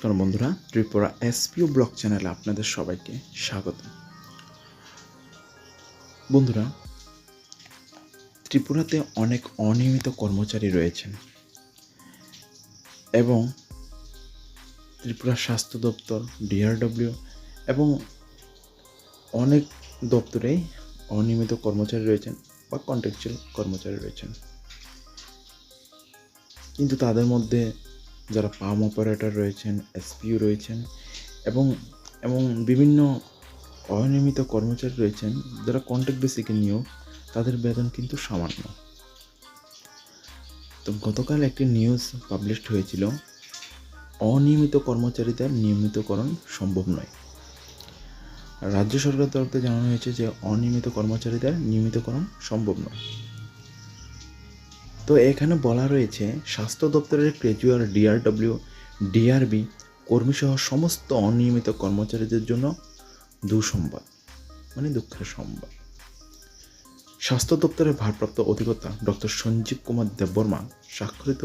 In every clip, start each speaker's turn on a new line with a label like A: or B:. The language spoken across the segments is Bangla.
A: নমস্কার বন্ধুরা, ত্রিপুরা এসপিও ব্লগ চ্যানেলে আপনাদের সবাইকে স্বাগত। বন্ধুরা, ত্রিপুরাতে অনেক অনিয়মিত কর্মচারী রয়েছেন এবং ত্রিপুরা স্বাস্থ্য দপ্তর, ডিআরডব্লিউ এবং অনেক দপ্তরেই অনিয়মিত কর্মচারী রয়েছেন বা কন্ট্রাকচুয়াল কর্মচারী রয়েছেন। কিন্তু তাদের মধ্যে যারা পাম অপারেটর রয়েছেন, এসপিও রয়েছেন এবং এবং বিভিন্ন অনিয়মিত কর্মচারী রয়েছেন যারা কন্ট্রাক্ট বেসিকে নিয়োগ, তাদের বেতন কিন্তু সামান্য। তো গতকাল একটি নিউজ পাবলিশড হয়েছিল, অনিয়মিত কর্মচারীদের নিয়মিতকরণ সম্ভব নয়। রাজ্য সরকার তরফ থেকে জানানো হয়েছে যে, অনিয়মিত কর্মচারীদের নিয়মিতকরণ সম্ভব নয়। তো এখানে বলা রয়েছে, স্বাস্থ্য দপ্তরের গ্রেজুয়ার ডিআরডব্লিউ, ডিআরবি কর্মীসহ সমস্ত অনিয়মিত কর্মচারীদের জন্য দুঃসংবাদ মানে দুঃখের সংবাদ। স্বাস্থ্য দপ্তরের ভারপ্রাপ্ত অধিকর্তা ডক্টর সঞ্জীব কুমার দেববর্মা স্বাক্ষরিত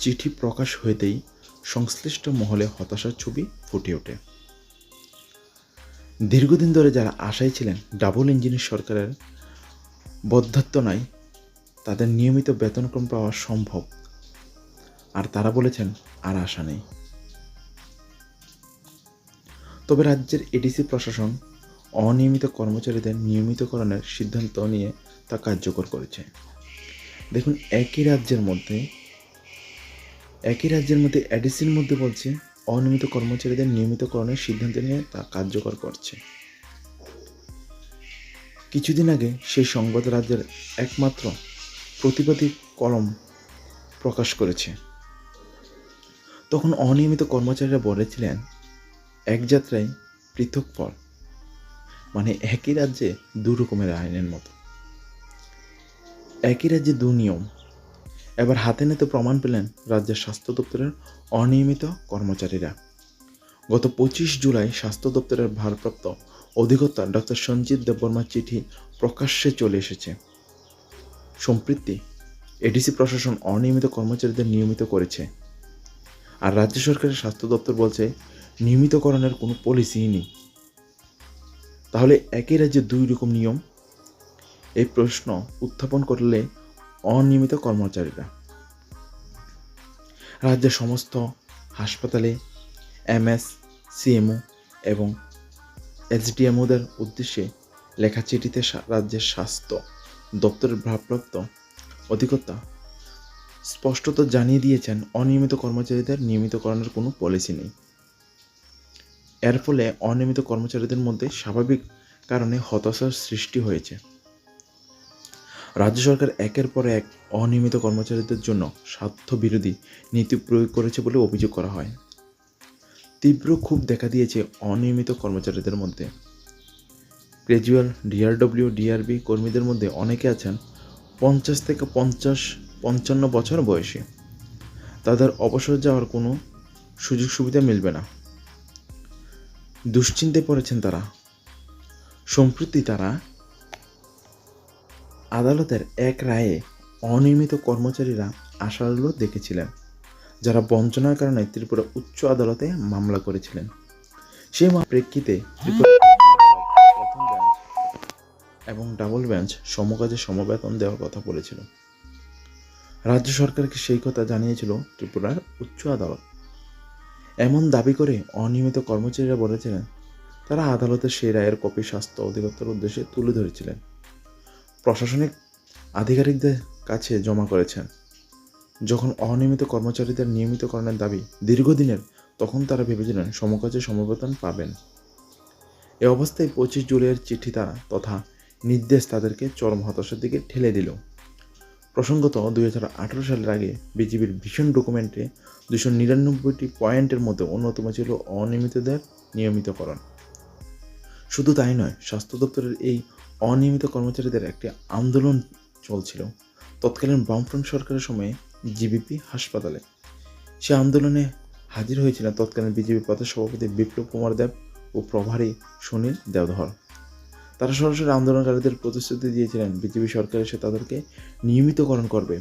A: চিঠি প্রকাশ হইতেই সংশ্লিষ্ট মহলে হতাশার ছবি ফুটে ওঠে। দীর্ঘদিন ধরে যারা আশায় ছিলেন, ডাবল ইঞ্জিনের সরকারের বদ্ধত্ব নাই তাদের নিয়মিত বেতনক্রম পাওয়া সম্ভব। আর তারা বলেছেন, আর আশা নেই। তবে রাজ্যের এডিসি প্রশাসন অনিয়মিত কর্মচারীদের নিয়মিতকরণের সিদ্ধান্ত নিয়ে তা কার্যকর করেছে। দেখুন, একই রাজ্যের মধ্যে, একই রাজ্যের মধ্যে এডিসির মধ্যে বলছে, অনিয়মিত কর্মচারীদের নিয়মিতকরণের সিদ্ধান্ত নিয়ে তা কার্যকর করছে। কিছুদিন আগে সেই সংবাদ রাজ্যের একমাত্র প্রতিবাদী কলম প্রকাশ করেছে। তখন অনিয়মিত কর্মচারীরা বলেছিলেন, এক যাত্রায় পৃথক ফল মানে একই রাজ্যে দু রকমের আইনের মতো। একই রাজ্যে দু নিয়ম। এবার হাতে নাতে প্রমাণ পেলেন রাজ্যের স্বাস্থ্য দপ্তরের অনিয়মিত কর্মচারীরা। গত পঁচিশ জুলাই স্বাস্থ্য দপ্তরের ভারপ্রাপ্ত অধিকর্তা ডক্টর সঞ্জিত দেববর্মার চিঠি প্রকাশ্যে চলে এসেছে। সম্প্রীতি এডিসি প্রশাসন অনিয়মিত কর্মচারীদের নিয়মিত করেছে। আর রাজ্য সরকারের স্বাস্থ্য দপ্তর বলছে, নিয়মিতকরণের কোনো পলিসিই নেই। তাহলে একই রাজ্যে দুই রকম নিয়ম? এই প্রশ্ন উত্থাপন করলে অনিয়মিত কর্মচারীরা। রাজ্যের সমস্ত হাসপাতালে এমএস সিএমও এবং এইচডিএমওদের উদ্দেশ্যে লেখা চিঠিতে রাজ্যের স্বাস্থ্য। দপ্তরের ভারপ্রাপ্ত অধিকর্তা স্পষ্টত জানিয়ে দিয়েছেন, অনিয়মিত কর্মচারীদের নিয়মিতকরণের কোনো পলিসি নেই। এর ফলে অনিয়মিত কর্মচারীদের মধ্যে স্বাভাবিক কারণে হতাশার সৃষ্টি হয়েছে। রাজ্য সরকার একের পর এক অনিয়মিত কর্মচারীদের জন্য স্বার্থ বিরোধী নীতি প্রয়োগ করেছে বলে অভিযোগ করা হয়। তীব্র ক্ষোভ দেখা দিয়েছে অনিয়মিত কর্মচারীদের মধ্যে। গ্রেজুয়াল ডিআরডব্লিউ ডিআরবি কর্মীদের মধ্যে অনেকে আছেন পঞ্চাশ থেকে পঞ্চাশ, পঞ্চান্ন বছর বয়সী। তাদের অবসর যাওয়ার কোনো সুযোগ সুবিধা মিলবে না। দুশ্চিন্তায় পড়েছেন তারা। সম্প্রতি তারা আদালতের এক রায়ে অনিয়মিত কর্মচারীরা আশার দেখেছিলেন, যারা বঞ্চনার কারণে ত্রিপুরা উচ্চ আদালতে মামলা করেছিলেন। সেই প্রেক্ষিতে ত্রিপুরা এবং ডাবল বেঞ্চ সমকাজে সমবেতন দেওয়ার কথা বলেছিল। রাজ্য সরকারকে সেই কথা জানিয়েছিল ত্রিপুরার উচ্চ আদালত। এমন দাবি করে অনিয়মিত কর্মচারীরা বলেছিলেন, তারা আদালতের সেই রায়ের কপি স্বাস্থ্য অধিদপ্তর উদ্দেশ্যে তুলে ধরেছিলেন। প্রশাসনিক আধিকারিকদের কাছে জমা করেছেন, যখন অনিয়মিত কর্মচারীদের নিয়মিতকরণের দাবি দীর্ঘদিনের, তখন তারা ভেবেছিলেন সমকাজে সমবেতন পাবেন। এ অবস্থায় পঁচিশ জুলাইয়ের চিঠি তারা তথা নির্দেশ তাদেরকে চরম হতাশার দিকে ঠেলে দিল। প্রসঙ্গত দুই হাজার আঠারো সালের আগে বিজেপির ভীষণ ডকুমেন্টে দুশো নিরানব্বইটি পয়েন্টের মধ্যে অন্যতম ছিল অনিয়মিতদের নিয়মিতকরণ। শুধু তাই নয়, স্বাস্থ্য দপ্তরের এই অনিয়মিত কর্মচারীদের একটি আন্দোলন চলছিল তৎকালীন বামফ্রন্ট সরকারের সময়ে জিবিপি হাসপাতালে। সে আন্দোলনে হাজির হয়েছিলেন তৎকালীন বিজেপি প্রদেশ সভাপতি বিপ্লব কুমার দেব ও প্রভারী সুনীল দেওধর। তারা সরাসরি আন্দোলনকারীদের প্রতিশ্রুতি দিয়েছিলেন। বিজেপি সরকার এসে তাদেরকে নিয়মিতকরণ করবে।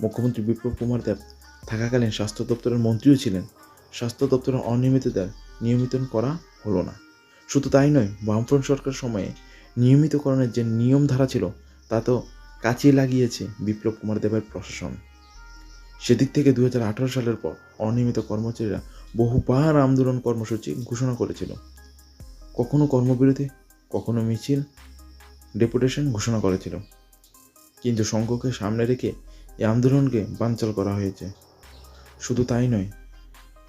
A: মুখ্যমন্ত্রী বিপ্লব কুমার দেব থাকাকালীন স্বাস্থ্য দপ্তরের মন্ত্রীও ছিলেন। স্বাস্থ্য দপ্তরের অনিয়মিততার নিয়মিতন করা হলো না। শুধু তাই নয়, বামফ্রন্ট সরকার সময়ে নিয়মিতকরণের যে নিয়ম ধারা ছিল তা তো কাজে লাগিয়েছে বিপ্লব কুমার দেবের প্রশাসন। সেদিক থেকে দু হাজার আঠারো সালের পর অনিয়মিত কর্মচারীরা বহুবার আন্দোলন কর্মসূচি ঘোষণা করেছিল। কখনো কর্মবিরতি কখনো মিছিল, ডেপুটেশন ঘোষণা করেছিল। কিন্তু সংঘকে সামনে রেখে এই আন্দোলনকে বানচাল করা হয়েছে। শুধু তাই নয়,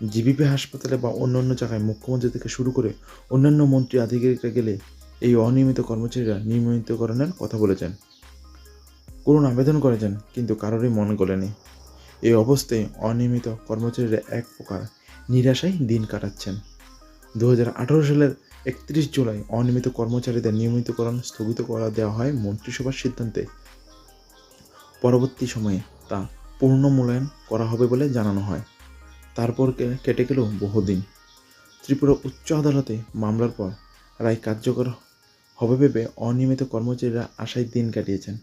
A: জিবিপি হাসপাতালে বা অন্য অন্য জায়গায় মুখ্যমন্ত্রী থেকে শুরু করে অন্যান্য মন্ত্রী আধিকারিকরা গেলে এই অনিয়মিত কর্মচারীরা নিয়মিতকরণের কথা বলেছেন। করুণ আবেদন করেছেন, কিন্তু কারোরই মন গলেনি। এই অবস্থায় অনিয়মিত কর্মচারীরা এক প্রকার নিরাশায় দিন কাটাচ্ছেন। দু হাজার আঠেরো সালের একত্রিশ জুলাই অনিয়মিত কর্মচারীদের নিয়মিতকরণ স্থগিত করা দেওয়া হয় মন্ত্রিসভার সিদ্ধান্তে। পরবর্তী সময়ে তা পূর্ণ মূল্যায়ন করা হবে বলে জানানো হয়। তারপর কেটে গেল বহুদিন। ত্রিপুরা উচ্চ আদালতে মামলার পর রায় কার্যকর হবে ভেবে অনিয়মিত কর্মচারীরা আশায় দিন কাটিয়েছেন।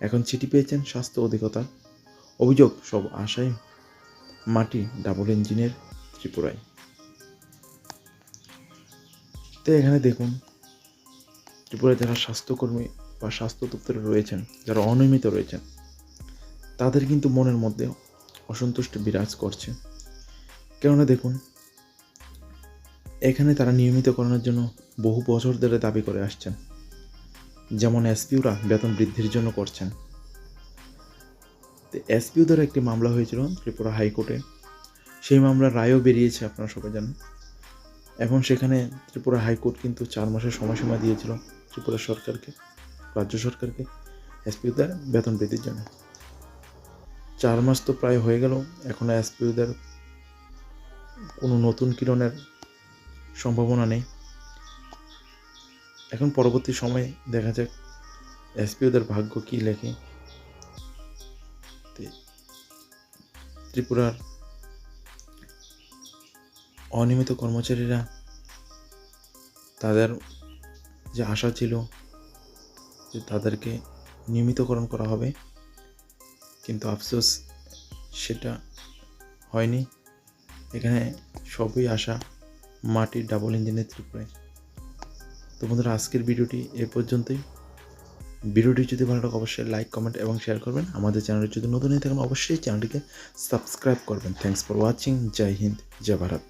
A: এখন চিঠি পেয়েছেন স্বাস্থ্য অধিকতার অভিযোগ, সব আশায় মাটি ডাবল ইঞ্জিনের ত্রিপুরায়। তো এখানে দেখুন, ত্রিপুরায় যারা স্বাস্থ্যকর্মী বা স্বাস্থ্য দপ্তরে রয়েছেন, যারা অনিয়মিত রয়েছেন, তাদের কিন্তু মনের মধ্যে অসন্তুষ্ট বিরাজ করছে। কেননা দেখুন, এখানে তারা নিয়মিতকরণের জন্য বহু বছর ধরে দাবি করে আসছেন। যেমন এসপিউরা বেতন বৃদ্ধির জন্য করছেন। এসপিউ দ্বারা একটি মামলা হয়েছিল ত্রিপুরা হাইকোর্টে। সেই মামলার রায়ও বেরিয়েছে, আপনারা সবাই জানেন। এখন সেখানে ত্রিপুরা হাইকোর্ট কিন্তু চার মাসের সময়সীমা দিয়েছিল ত্রিপুরা সরকারকে, রাজ্য সরকারকে এসপিউদের বেতন বৃদ্ধির জন্য। চার মাস তো প্রায় হয়ে গেল, এখনও এসপিউদের কোনো নতুন কিরণের সম্ভাবনা নেই। এখন পরবর্তী সময়ে দেখা যাক এসপিওদের ভাগ্য কী লেখে। ত্রিপুরার অনিয়মিত কর্মচারীরা তাদের যে আশা ছিল যে তাদেরকে নিয়মিতকরণ করা হবে, কিন্তু আফসোস সেটা হয়নি। এখানে সবই আশা মাটির ডাবল ইঞ্জিনের ত্রিপুরায় তো বন্ধুরা, আজকের ভিডিওটি এ পর্যন্তই। ভিডিওটি যদি ভালো লাগে, অবশ্যই লাইক, কমেন্ট এবং শেয়ার করবেন। আমাদের চ্যানেলে যদি নতুন হয়ে থাকেন, অবশ্যই চ্যানেলটিকে সাবস্ক্রাইব করবেন। Thanks for watching Jai Hind, Jai Bharat.